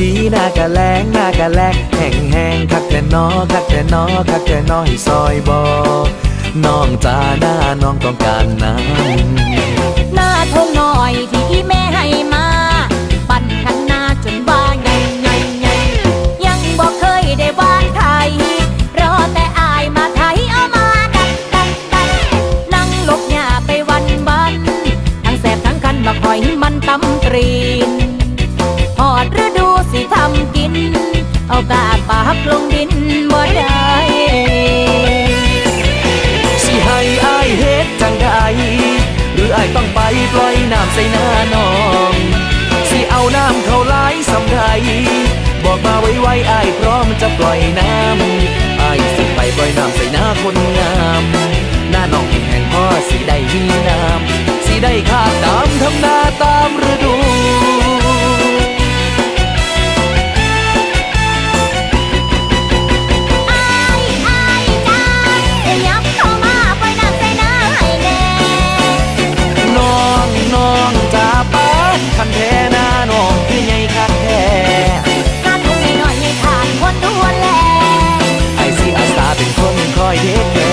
ดีหน้ากะแลงหน้ากะแลงแห้งแห้งคักแต่นอคักแต่นอคักแต่นอให้ซอยบอน้องจ้าหน้าน้องต้องการน้ำหน้าทงหน่อยที่อีแม่ ปากลงดินบ่ได้สิให้อายเฮ็ดจังใดหรืออายต้องไปปล่อยน้ำใส่หน้าน้องสิเอาน้ำเขาไหลสำใดบอกมาไว้ไว้อายพร้อมจะปล่อยน้ำอายสิไปปล่อยน้ำใส่หน้าคนงามหน้าน้องแห่งพ่อสิได้มีน้ำสิได้ขาดน้ำทำนาตามฤ อยเทแท้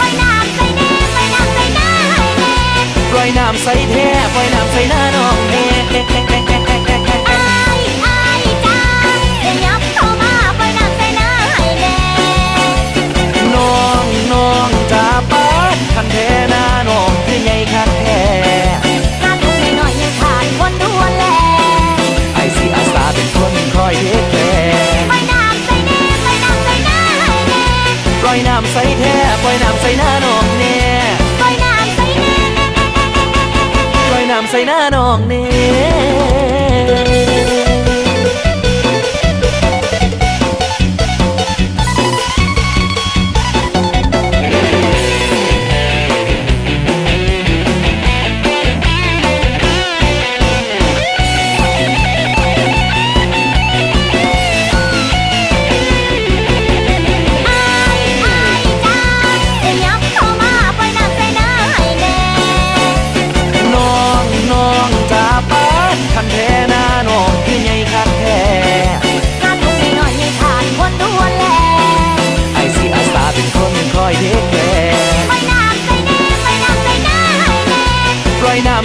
ปล่อยน้ำใส่แน่ปล่อยน้ำใส่หน้าให้แน่ปล่อยน้ำใส่แท้ปล่อยน้ำใส่หน้าน้องแน่ ล่อยน้ำใส่แท้ปล่อยน้ำใส่หน้าน้องแน่ปล่อยน้ำใส่แน่ปล่อยน้ำใส่หน้าน้องแน่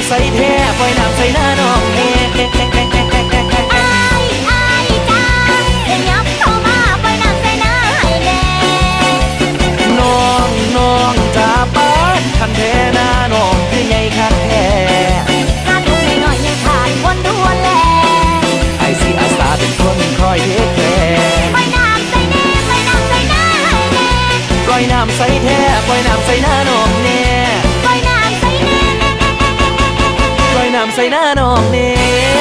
แท้ปล่อยน้ำใส่หน้าน้องแน่น้องน้องจ้าป้าคันแท้หน้าน้องคือใหญ่คักแท้ไอซีอาสาเป็นคนคอยเทคแคร์ปล่อยน้ำใส่แท้ปล่อยน้ำใส่หน้าน้องแน่ปล่อยน้ำใส่หน้าน้อง ใส่หน้าน้องเน่